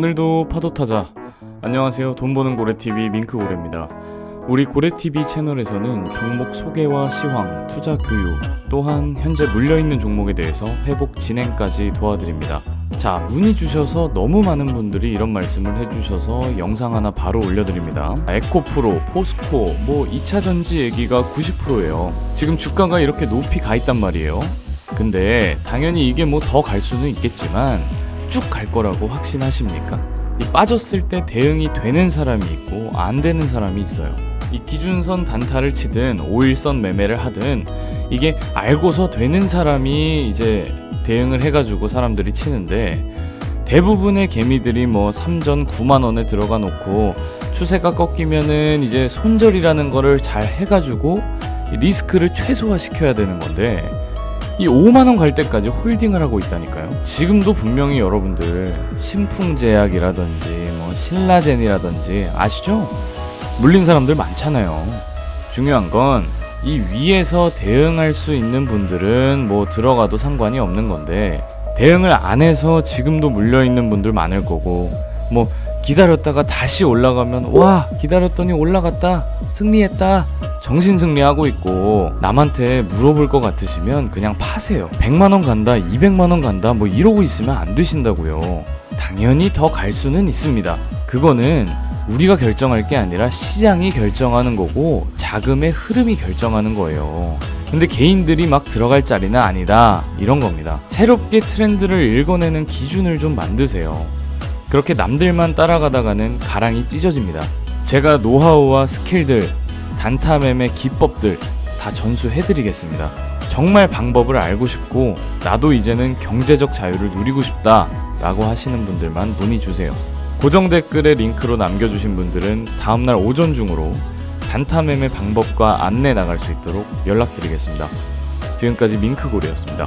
오늘도 파도 타자. 안녕하세요. 돈 버는 고래TV 밍크고래입니다. 우리 고래TV 채널에서는 종목 소개와 시황, 투자 교육, 또한 현재 물려있는 종목에 대해서 회복 진행까지 도와드립니다. 자, 문의 주셔서 너무 많은 분들이 이런 말씀을 해주셔서 영상 하나 바로 올려드립니다. 에코프로, 포스코, 뭐 2차 전지 얘기가 90%예요. 지금 주가가 이렇게 높이 가 있단 말이에요. 근데 당연히 이게 뭐 더 갈 수는 있겠지만 쭉 갈 거라고 확신하십니까? 이 빠졌을 때 대응이 되는 사람이 있고 안 되는 사람이 있어요. 이 기준선 단타를 치든 5일선 매매를 하든 이게 알고서 되는 사람이 이제 대응을 해가지고 사람들이 치는데 대부분의 개미들이 뭐 3전 9만 원에 들어가 놓고 추세가 꺾이면은 이제 손절이라는 거를 잘 해가지고 리스크를 최소화시켜야 되는 건데 이 5만 원 갈 때까지 홀딩을 하고 있다니까요. 지금도 분명히 여러분들 신풍제약이라든지 뭐 신라젠이라든지 아시죠? 물린 사람들 많잖아요. 중요한 건 이 위에서 대응할 수 있는 분들은 뭐 들어가도 상관이 없는 건데 대응을 안 해서 지금도 물려 있는 분들 많을 거고 뭐 기다렸다가 다시 올라가면 와 기다렸더니 올라갔다 승리했다 정신 승리하고 있고 남한테 물어볼 것 같으시면 그냥 파세요. 100만원 간다 200만원 간다 뭐 이러고 있으면 안 되신다고요. 당연히 더 갈 수는 있습니다. 그거는 우리가 결정할 게 아니라 시장이 결정하는 거고 자금의 흐름이 결정하는 거예요. 근데 개인들이 막 들어갈 자리는 아니다. 이런 겁니다. 새롭게 트렌드를 읽어내는 기준을 좀 만드세요. 그렇게 남들만 따라가다가는 가랑이 찢어집니다. 제가 노하우와 스킬들, 단타 매매 기법들 다 전수해드리겠습니다. 정말 방법을 알고 싶고 나도 이제는 경제적 자유를 누리고 싶다 라고 하시는 분들만 문의 주세요. 고정 댓글에 링크로 남겨주신 분들은 다음날 오전 중으로 단타 매매 방법과 안내 나갈 수 있도록 연락드리겠습니다. 지금까지 밍크골이었습니다.